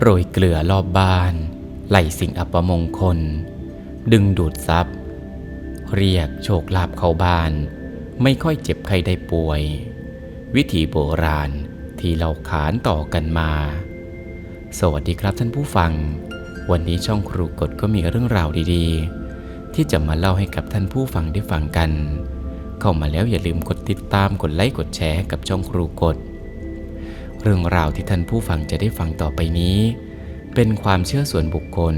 โรยเกลือรอบบ้านไล่สิ่งอัปมงคล ดึงดูดทรัพย์ เรียกโชคลาภเข้าบ้าน ไม่ค่อยเจ็บใครได้ป่วย วิถีโบราณที่เราขานต่อกันมา สวัสดีครับท่านผู้ฟัง วันนี้ช่องครูกฎก็มีเรื่องราวดีๆ ที่จะมาเล่าให้กับท่านผู้ฟังได้ฟังกัน เข้ามาแล้วอย่าลืมกดติดตามกดไลค์กดแชร์กับช่องครูกฎ เรื่องราวที่ท่านผู้ฟังจะได้ฟังต่อไปนี้ เป็นความเชื่อส่วนบุคคล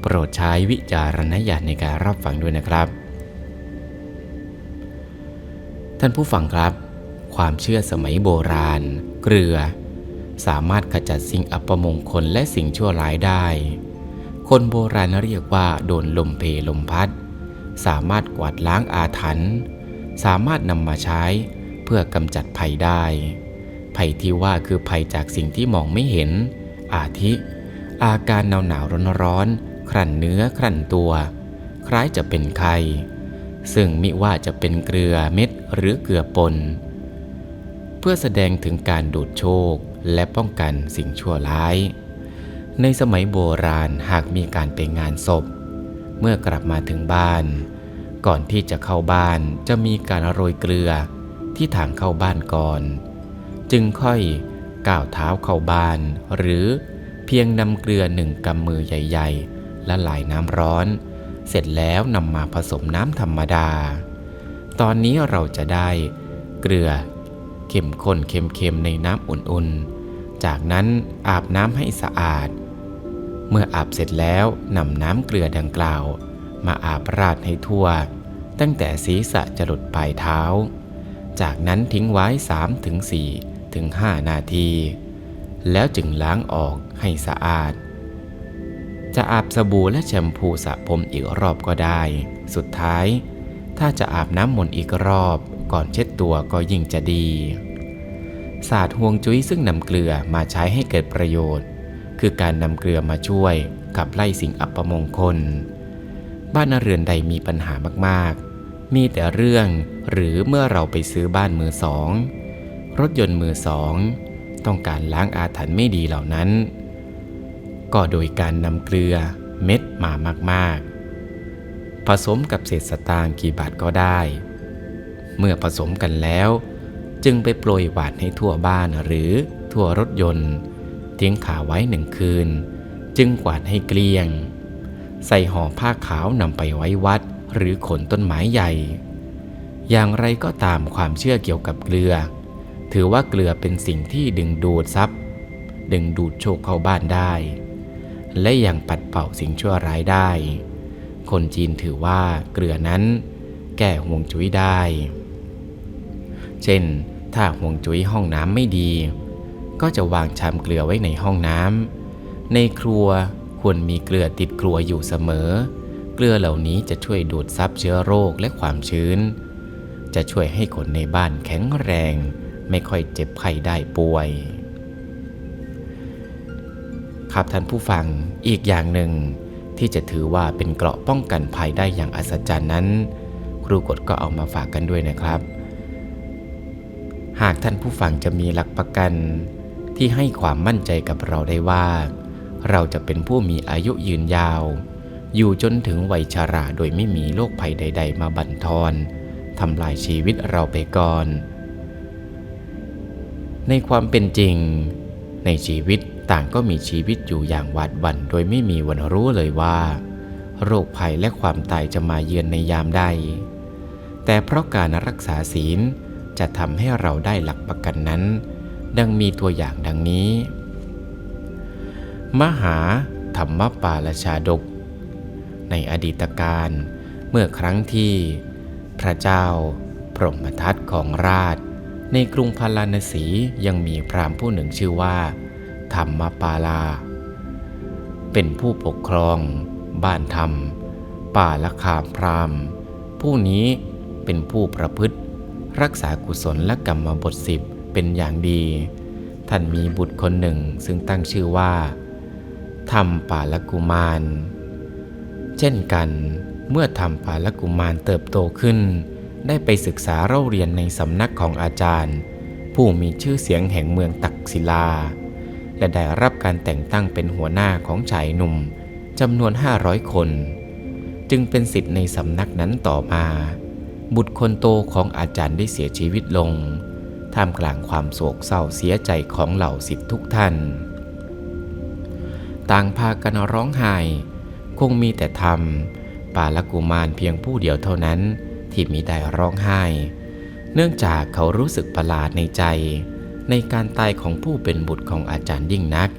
โปรดใช้วิจารณญาณในการรับฟังด้วยนะครับ ท่านผู้ฟังครับ ความเชื่อสมัยโบราณ เกลือ สามารถขจัดสิ่งอัปมงคลและสิ่งชั่วร้ายได้ คนโบราณเรียกว่าโดนลมเพลมพัด สามารถกวาดล้างอาถรรพ์สามารถนำมาใช้เพื่อกำจัดภัยได้ ภัยที่ว่าคือภัยจากสิ่งที่มองไม่เห็น อาทิ อาการหนาวหนาวร้อนร้อนครั่นเนื้อครั่นตัว คล้ายจะเป็นไข้ซึ่งมิว่าจะเป็นเกลือเม็ดหรือเกลือปน เพื่อแสดงถึงการดูดโชคและป้องกันสิ่งชั่วร้าย ในสมัยโบราณหากมีการไปงานศพ เมื่อกลับมาถึงบ้าน ก่อนที่จะเข้าบ้านจะมีการโรยเกลือที่ทางเข้าบ้านก่อน จึงค่อยก้าวเท้าเข้าบ้าน หรือเพียงนำเกลือหนึ่งกำมือใหญ่ๆและหลายน้ำร้อน เสร็จแล้วนำมาผสมน้ำธรรมดา ตอนนี้เราจะได้เกลือเข้มข้นเค็มๆในน้ำอุ่นๆ จากนั้นอาบน้ำให้สะอาด เมื่ออาบเสร็จแล้วนำน้ำเกลือดังกล่าว มาอาบราดให้ทั่ว ตั้งแต่ศีรษะจรดปลายเท้า จากนั้นทิ้งไว้3ถึง4 ถึง 5 นาที แล้วจึงล้างออกให้สะอาด จะอาบสบู่และแชมพูสระผมอีกรอบก็ได้ สุดท้าย ถ้าจะอาบน้ำมนต์อีกรอบก่อนเช็ดตัวก็ยิ่งจะดี ศาสตร์ห่วงจุ้ยซึ่งนำเกลือมาใช้ให้เกิดประโยชน์ คือการนำเกลือมาช่วยขับไล่สิ่งอัปมงคล บ้านเรือนใดมีปัญหามากๆ มีแต่เรื่องหรือเมื่อเราไปซื้อบ้านมือสอง รถยนต์มือสอง ต้องการล้างอาถรรพ์ไม่ดีเหล่านั้น ก็โดยการนำเกลือเม็ดมามาก ๆ ผสมกับเศษสตางค์กี่บาทก็ได้ เมื่อผสมกันแล้ว จึงไปโปรยหวานให้ทั่วบ้านหรือทั่วรถยนต์ทิ้งขาไว้หนึ่งคืน จึงกวาดให้เกลี้ยง ใส่ห่อผ้าขาวนำไปไว้วัดหรือขนต้นไม้ใหญ่ อย่างไรก็ตามความเชื่อเกี่ยวกับเกลือ ถือว่าเกลือเป็นสิ่งที่ดึงดูดทรัพย์ ดึงดูดโชคเข้าบ้านได้ และยังปัดเป่าสิ่งชั่วร้ายได้ คนจีนถือว่าเกลือนั้น แก้ห่วงจุ้ยได้ เช่น ถ้าห่วงจุ้ยห้องน้ำไม่ดี ก็จะวางชามเกลือไว้ในห้องน้ำในครัวควรมีเกลือติดครัวอยู่เสมอ เกลือเหล่านี้จะช่วยดูดซับเชื้อโรคและความชื้น จะช่วยให้คนในบ้านแข็งแรง ไม่ค่อยเจ็บไข้ได้ป่วย ครับท่านผู้ฟังอีกอย่างหนึ่ง ที่จะถือว่าเป็นเกราะป้องกันภัยได้อย่างอัศจรรย์นั้น ครูกฎก็เอามาฝากกันด้วยนะครับ หากท่านผู้ฟังจะมีหลักประกันที่ให้ความมั่นใจกับเราได้ว่า เราจะเป็นผู้มีอายุยืนยาว อยู่จนถึงวัยชาราโดยไม่มีโรคภัยใด ๆ มาบั่นทอนทำลายชีวิตเราไปก่อน ในความเป็นจริง ในชีวิตต่างก็มีชีวิตอยู่อย่างหวาดหวั่นโดยไม่มีวันรู้เลยว่า โรคภัยและความตายจะมาเยือนในยามใด แต่เพราะการรักษาศีลจะทำให้เราได้หลักประกันนั้น ดังมีตัวอย่างดังนี้ มหาธรรมปาลชาดก ในอดีตการเมื่อครั้งที่ พระเจ้า พรหมทัตของราช ในกรุงพาราณสียังมีพราหมณ์ผู้หนึ่งชื่อว่า ธรรมปาลา เป็นผู้ปกครอง บ้านธรรม ป่าละคามพราหม์ผู้นี้เป็นผู้ประพฤติ รักษากุศลและกรรมบทสิบเป็นอย่างดี ท่านมีบุตรคนหนึ่งซึ่งตั้งชื่อว่า ธรรมป่าละกุมาร เช่นกันเมื่อธรรมป่าละกุมารเติบโตขึ้น ได้ไปศึกษาเล่าเรียนในสำนักของอาจารย์ ผู้มีชื่อเสียงแห่งเมืองตักศิลา และได้รับการแต่งตั้งเป็นหัวหน้าของชายหนุ่มจำนวน 500 คน จึงเป็นสิทธิ์ในสำนักนั้นต่อมา บุตรคนโตของอาจารย์ได้เสียชีวิตลง ท่ามกลางความโศกเศร้าเสียใจของเหล่าสิทธิ์ทุกท่าน ต่างพากันร้องไห้ คงมีแต่ธรรมปาลกุมารเพียงผู้เดียวเท่านั้น ที่มิได้ร้องไห้ เนื่องจากเขารู้สึกประหลาดในใจ ในการตายของผู้เป็นบุตรของอาจารย์ยิ่งนัก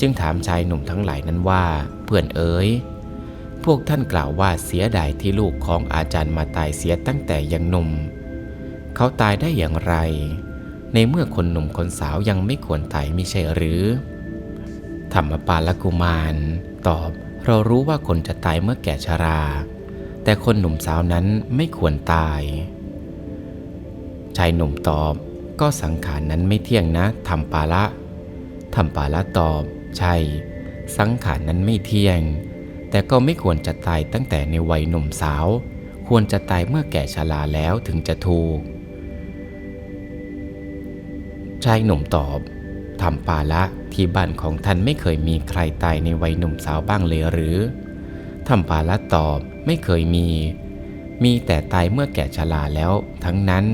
จึงถามชายหนุ่มทั้งหลายนั้นว่าเพื่อนเอ๋ยพวกท่านกล่าวว่าเสียดายที่ลูกของอาจารย์มาตายเสียตั้งแต่ยังหนุ่ม เขาตายได้อย่างไร ในเมื่อคนหนุ่มคนสาวยังไม่ควรตายไม่ใช่หรือ ธรรมปาลกุมาร ตอบเรารู้ว่าคนจะตายเมื่อแก่ชรา แต่คนหนุ่มสาวนั้นไม่ควรตาย ชายหนุ่มตอบ ก็สังขารนั้นไม่เที่ยงนะธรรมปาละธรรมปาละตอบ ใช่ สังขารนั้นไม่เที่ยง แต่ก็ไม่ควรจะตายตั้งแต่ในวัยหนุ่มสาว ควรจะตายเมื่อแก่ชราแล้วถึงจะถูก ชายหนุ่มตอบทำปาละที่บ้านของท่านไม่เคยมีใครตายในวัยหนุ่มสาวบ้างเลยหรือ ทำปาละตอบไม่เคยมี มีแต่ตายเมื่อแก่ชราแล้วทั้งนั้น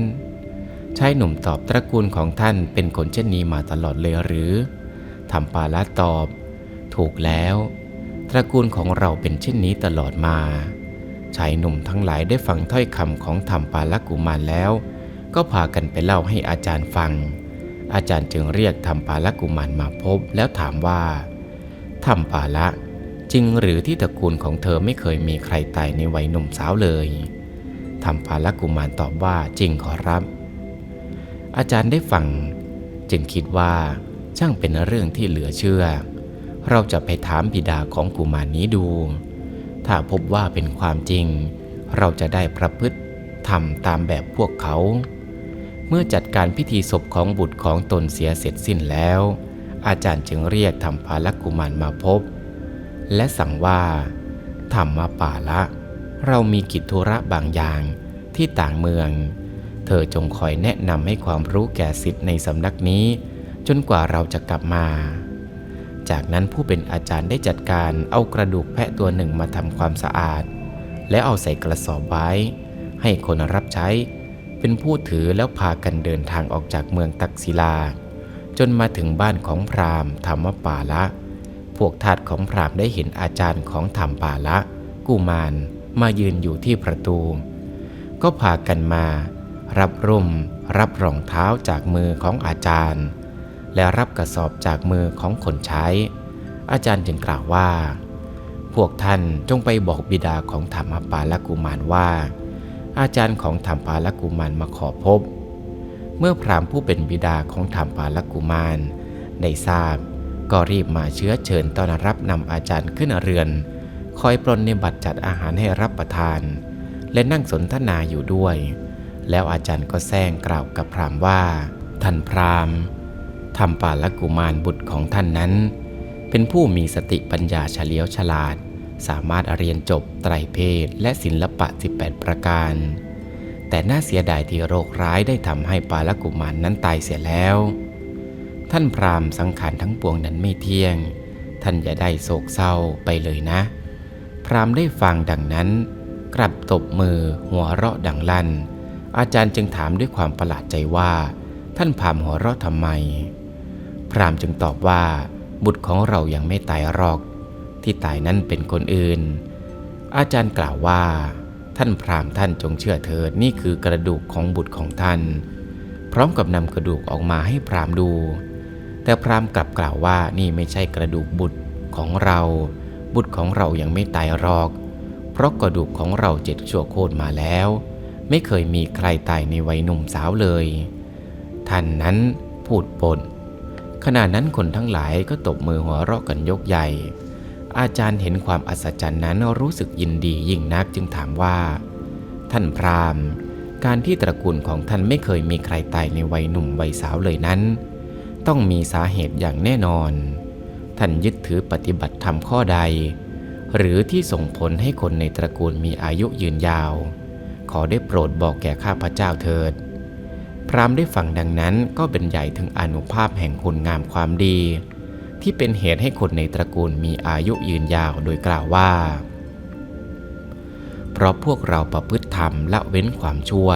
ชายหนุ่มตอบตระกูลของท่านเป็นคนเช่นนี้มาตลอดเลยหรือทำปาละตอบ ถูกแล้ว ตระกูลของเราเป็นเช่นนี้ตลอดมาชายหนุ่มทั้งหลายได้ฟังถ้อยคำของธรรมปาละกุมารแล้ว ก็พากันไปเล่าให้อาจารย์ฟัง อาจารย์จึงเรียกธรรมปาละกุมารมาพบแล้วถามว่าธรรมปาละ จริงหรือที่ตระกูลของเธอไม่เคยมีใครตายในวัยหนุ่มสาวเลยธรรมปาลกุมารตอบว่าจริงขอรับ อาจารย์ได้ฟัง จึงคิดว่าช่างเป็นเรื่องที่เหลือเชื่อ เราจะไปถามบิดาของกุมารนี้ดู ถ้าพบว่าเป็นความจริง เราจะได้ประพฤติทำตามแบบพวกเขา เมื่อจัดการพิธีศพของบุตรของตนเสียเสร็จสิ้นแล้ว อาจารย์จึงเรียกธรรมภาลกุมารมาพบ และสั่งว่าธรรมป่าละ เรามีกิจธุระบางอย่างที่ต่างเมือง เธอจงคอยแนะนำให้ความรู้แก่สิทธิ์ในสำนักนี้ จนกว่าเราจะกลับมา จากนั้นผู้เป็นอาจารย์ได้จัดการเอากระดูกแพะตัวหนึ่งมาทำความสะอาด และเอาใส่กระสอบไว้ ให้คนรับใช้ เป็นผู้ถือแล้วพากันเดินทางออกจากเมืองตักศิลา จนมาถึงบ้านของพราหมณ์ธรรมป่าละ พวกทาสของพรามได้เห็นอาจารย์ของธรรมปาละกุมารมายืนอยู่ที่ประตู ก็พากันมา รับร่ม รับรองเท้าจากมือของอาจารย์ และรับกระสอบจากมือของคนใช้ อาจารย์จึงกล่าวว่า พวกท่านจงไปบอกบิดาของธรรมปาลกุมารว่า อาจารย์ของธรรมปาลกุมารมาขอพบ เมื่อพรามผู้เป็นบิดาของธรรมปาลกุมารได้ทราบ ก็รีบมาเชื้อเชิญต้อนรับนำอาจารย์ขึ้นเรือน คอยปรนนิบัติจัดอาหารให้รับประทาน และนั่งสนทนาอยู่ด้วย แล้วอาจารย์ก็แซงกล่าวกับพรามว่า ท่านพรามณ์ธรรมปาละกุมารบุตรของท่านนั้น เป็นผู้มีสติปัญญาเฉลียวฉลาด สามารถเรียนจบไตรเพศและศิลปะ 18 ประการ แต่น่าเสียดายที่โรคร้ายได้ทำให้ปาลกุมารนนั้นตายเสียแล้ว ท่านพรามสังขารทั้งปวงนั้นไม่เที่ยง ท่านอย่าได้โศกเศร้าไปเลยนะ พรามได้ฟังดังนั้น กลับตบมือหัวเราะดังลั่น อาจารย์จึงถามด้วยความประหลาดใจว่า ท่านพรามหัวเราะทำไม พรามจึงตอบว่า บุตรของเรายังไม่ตายหรอก ที่ตายนั้นเป็นคนอื่น อาจารย์กล่าวว่า ท่านพรามท่านจงเชื่อเถิดนี่คือกระดูกของบุตรของท่าน พร้อมกับนำกระดูกออกมาให้พรามดู แต่พราหมณ์กลับกล่าวว่านี่ไม่ใช่กระดูกบุตรของเรา บุตรของเรายังไม่ตายหรอก เพราะกระดูกของเราเจ็ดชั่วโคตรมาแล้ว ไม่เคยมีใครตายในวัยหนุ่มสาวเลย ท่านนั้นพูดปนขณะนั้นคนทั้งหลายก็ตบมือหัวเราะกันยกใหญ่ อาจารย์เห็นความอัศจรรย์นั้นรู้สึกยินดียิ่งนักจึงถามว่า ท่านพราหมณ์ การที่ตระกูลของท่านไม่เคยมีใครตายในวัยหนุ่มวัยสาวเลยนั้น ต้องมีสาเหตุอย่างแน่นอน ท่านยึดถือปฏิบัติธรรมข้อใด หรือที่ส่งผลให้คนในตระกูลมีอายุยืนยาว ขอได้โปรดบอกแก่ข้าพเจ้าเถิด พราหมณ์ได้ฟังดังนั้นก็เป็นใหญ่ถึงอนุภาพแห่งคุณงามความดี ที่เป็นเหตุให้คนในตระกูลมีอายุยืนยาวโดยกล่าวว่า เพราะพวกเราประพฤติธรรมละเว้นความชั่ว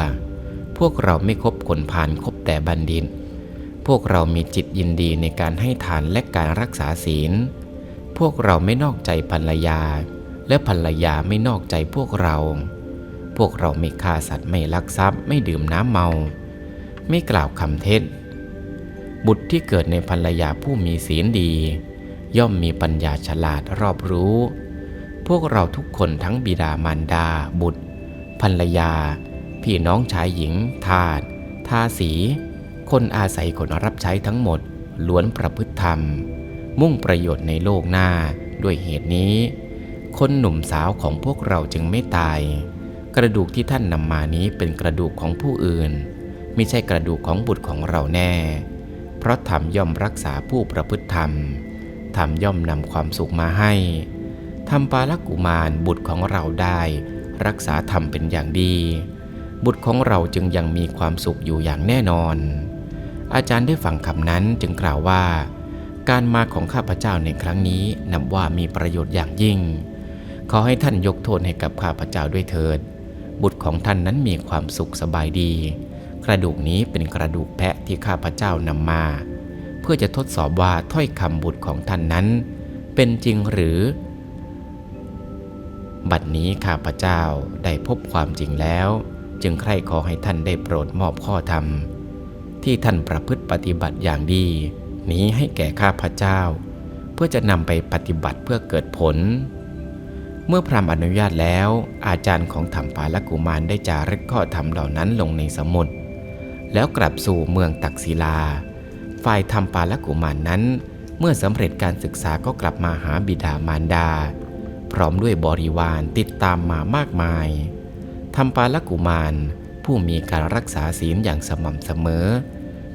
พวกเราไม่คบคนพาลคบแต่บัณฑิต พวกเรามีจิตยินดีในการให้ทานและการรักษาศีล พวกเราไม่นอกใจภรรยา และภรรยาไม่นอกใจพวกเรา พวกเราไม่ฆ่าสัตว์ไม่ลักทรัพย์ไม่ดื่มน้ำเมา ไม่กล่าวคำเท็จ บุตรที่เกิดในภรรยาผู้มีศีลดี ย่อมมีปัญญาฉลาดรอบรู้ พวกเราทุกคนทั้งบิดามารดา บุตร ภรรยา พี่น้องชายหญิง ทาสทาสี คนอาศัยคนรับใช้ทั้งหมดล้วนประพฤติธรรม มุ่งประโยชน์ในโลกหน้าด้วยเหตุนี้ คนหนุ่มสาวของพวกเราจึงไม่ตาย กระดูกที่ท่านนำมานี้เป็นกระดูกของผู้อื่น ไม่ใช่กระดูกของบุตรของเราแน่ เพราะธรรมย่อมรักษาผู้ประพฤติธรรมธรรมย่อมนำความสุขมาให้ทำปาลกุมารบุตรของเราได้ รักษาธรรมเป็นอย่างดี บุตรของเราจึงยังมีความสุขอยู่อย่างแน่นอน อาจารย์ได้ฟังคำนั้นจึงกล่าวว่า การมาของข้าพเจ้าในครั้งนี้นับว่ามีประโยชน์อย่างยิ่ง ขอให้ท่านยกโทษให้กับข้าพเจ้าด้วยเถิด บุตรของท่านนั้นมีความสุขสบายดี กระดูกนี้เป็นกระดูกแพะที่ข้าพเจ้านำมา เพื่อจะทดสอบว่าถ้อยคำบุตรของท่านนั้น เป็นจริงหรือ บัดนี้ข้าพเจ้าได้พบความจริงแล้ว จึงใคร่ขอให้ท่านได้โปรดมอบข้อธรรม ที่ท่านประพฤติปฏิบัติอย่างดี นี้ให้แก่ข้าพเจ้า เพื่อจะนำไปปฏิบัติเพื่อเกิดผล เมื่อพรามอนุญาตแล้ว อาจารย์ของธรรมปาลกุมารได้จารึกข้อธรรมเหล่านั้นลงในสมุดแล้วกลับสู่เมืองตักศิลา ฝ่ายธรรมปาลกุมารนนั้น เมื่อสำเร็จการศึกษาก็กลับมาหาบิดามารดา พร้อมด้วยบริวารติดตามมามากมายธรรมปาลกุมาร ผู้มีการรักษาศีลอย่างสม่ำเสมอ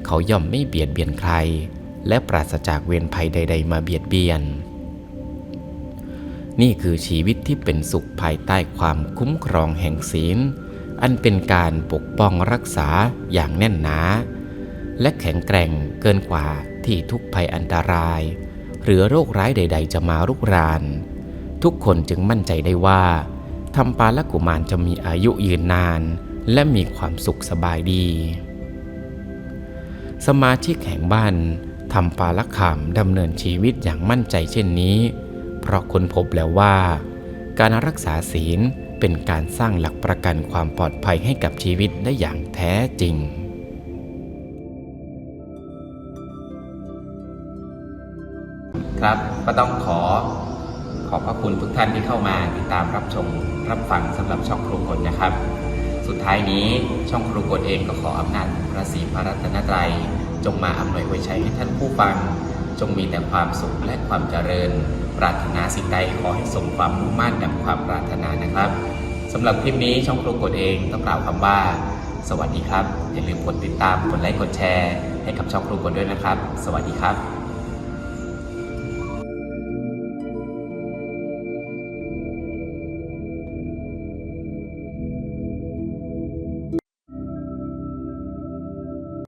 เขาย่อมไม่เบียดเบียนใคร และปราศจากเวรภัยใด ๆ มาเบียดเบียน นี่คือชีวิตที่เป็นสุขภายใต้ความคุ้มครองแห่งศีล อันเป็นการปกป้องรักษาอย่างแน่นหนา และแข็งแกร่งเกินกว่าที่ทุกภัยอันตราย หรือโรคร้ายใด ๆ จะมารุกราน ทุกคนจึงมั่นใจได้ว่าทำปาลกุมารจะมีอายุยืนนาน และมีความสุขสบายดี สมาชิกแห่งบ้านทำปาลขามดำเนินชีวิตอย่างมั่นใจเช่นนี้ เพราะค้นพบแล้วว่า การรักษาศีลเป็นการสร้างหลักประกันความปลอดภัยให้กับชีวิตได้อย่างแท้จริงครับก็ต้องขอขอบพระคุณทุกท่านที่เข้ามาติดตามรับชมรับฟังสำหรับช่องครูกฎนะครับ สุดท้ายนี้ช่องครูกฎเองก็ขออำนาจพระศรีพระรัตนตรัย จงมาอำนวยไว้ใช้ให้ท่านผู้ฟัง จงมีแต่ความสุขและความเจริญ ปรารถนาสิ่งใดขอให้สมความมุ่งมั่นดังความปรารถนานะครับสำหรับคลิปนี้ช่องครูกฎเองต้องกล่าวคำว่า สวัสดีครับ อย่าลืมกดติดตามกดไลค์กดแชร์ ให้กับช่องครูกฎด้วยนะครับ สวัสดีครับ